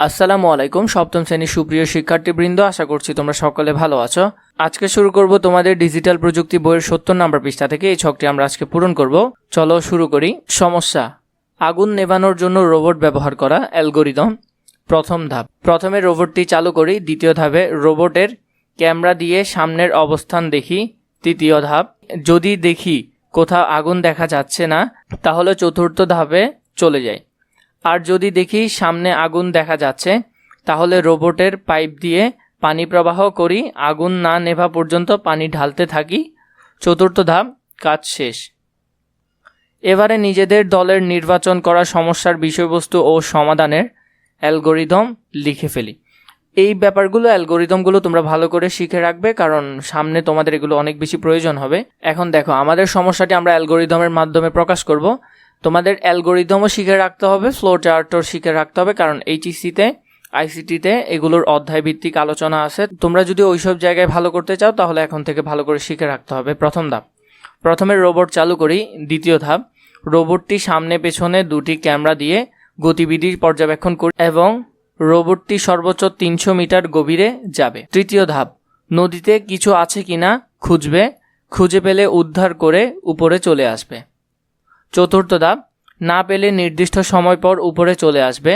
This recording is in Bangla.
আসসালামু আলাইকুম, সপ্তম শ্রেণির সুপ্রিয় শিক্ষার্থীবৃন্দ, আশা করছি তোমরা সকলে ভালো আছো। আজকে শুরু করব তোমাদের ডিজিটাল প্রযুক্তি বইয়ের সত্তর নম্বর পৃষ্ঠা থেকে। এই ছকটি আমরা আজকে পূরণ করব। চলো শুরু করি। সমস্যা, আগুন নেভানোর জন্য রোবট ব্যবহার করা অ্যালগোরিদম। প্রথম ধাপ, প্রথমে রোবটটি চালু করি। দ্বিতীয় ধাপে রোবটের ক্যামেরা দিয়ে সামনের অবস্থান দেখি। তৃতীয় ধাপ, যদি দেখি কোথাও আগুন দেখা যাচ্ছে না, তাহলে চতুর্থ ধাপে চলে যাই। আর যদি দেখি সামনে আগুন দেখা যাচ্ছে, তাহলে রোবটের পাইপ দিয়ে পানি প্রবাহ করি, আগুন না নেভা পর্যন্ত পানি ঢালতে থাকি। চতুর্থ ধাপ, কাজ শেষ। এবারে নিজেদের দলের নির্বাচন করা সমস্যার বিষয়বস্তু ও সমাধানের অ্যালগোরিদম লিখে ফেলি। এই ব্যাপারগুলো, অ্যালগোরিদমগুলো তোমরা ভালো করে শিখে রাখবে, কারণ সামনে তোমাদের এগুলো অনেক বেশি প্রয়োজন হবে। এখন দেখো, আমাদের সমস্যাটি আমরা অ্যালগোরিদমের মাধ্যমে প্রকাশ করব। তোমাদের অ্যালগোরিদমও শিখে রাখতে হবে, ফ্লো চার্টও শিখে রাখতে হবে, কারণ এইচইসিতে, আইসিটিতে এগুলোর অধ্যায় ভিত্তিক আলোচনা আছে। তোমরা যদি ওইসব জায়গায় ভালো করতে চাও, তাহলে এখন থেকে ভালো করে শিখে রাখতে হবে। প্রথম ধাপ। প্রথমে রোবট চালু করি। দ্বিতীয় ধাপ, রোবটটি সামনে পেছনে দুটি ক্যামেরা দিয়ে গতিবিধি পর্যবেক্ষণ করি এবং রোবটটি সর্বোচ্চ তিনশো মিটার গভীরে যাবে। তৃতীয় ধাপ, নদীতে কিছু আছে কিনা খুঁজবে। খুঁজে পেলে উদ্ধার করে উপরে চলে আসবে। চতুর্থ ধাপ না পেলে নির্দিষ্ট সময় পর উপরে চলে আসবে।